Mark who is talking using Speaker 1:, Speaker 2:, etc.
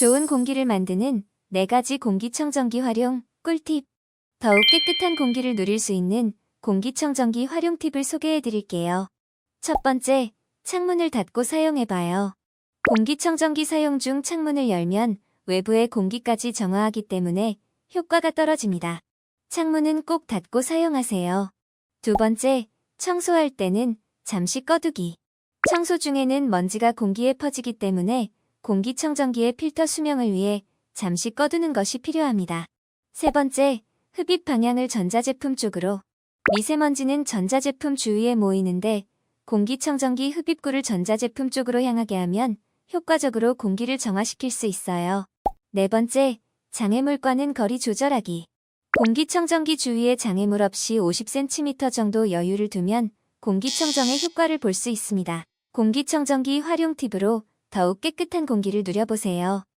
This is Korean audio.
Speaker 1: 좋은 공기를 만드는 4가지 공기청정기 활용 꿀팁. 더욱 깨끗한 공기를 누릴 수 있는 공기청정기 활용 팁을 소개해 드릴게요. 첫 번째, 창문을 닫고 사용해봐요. 공기청정기 사용 중 창문을 열면 외부의 공기까지 정화하기 때문에 효과가 떨어집니다. 창문은 꼭 닫고 사용하세요. 두 번째, 청소할 때는 잠시 꺼두기. 청소 중에는 먼지가 공기에 퍼지기 때문에 공기청정기의 필터 수명을 위해 잠시 꺼두는 것이 필요합니다. 세 번째, 흡입 방향을 전자제품 쪽으로. 미세먼지는 전자제품 주위에 모이는데 공기청정기 흡입구를 전자제품 쪽으로 향하게 하면 효과적으로 공기를 정화시킬 수 있어요. 네 번째, 장애물과는 거리 조절하기. 공기청정기 주위에 장애물 없이 50cm 정도 여유를 두면 공기청정의 효과를 볼 수 있습니다. 공기청정기 활용 팁으로 더욱 깨끗한 공기를 누려보세요.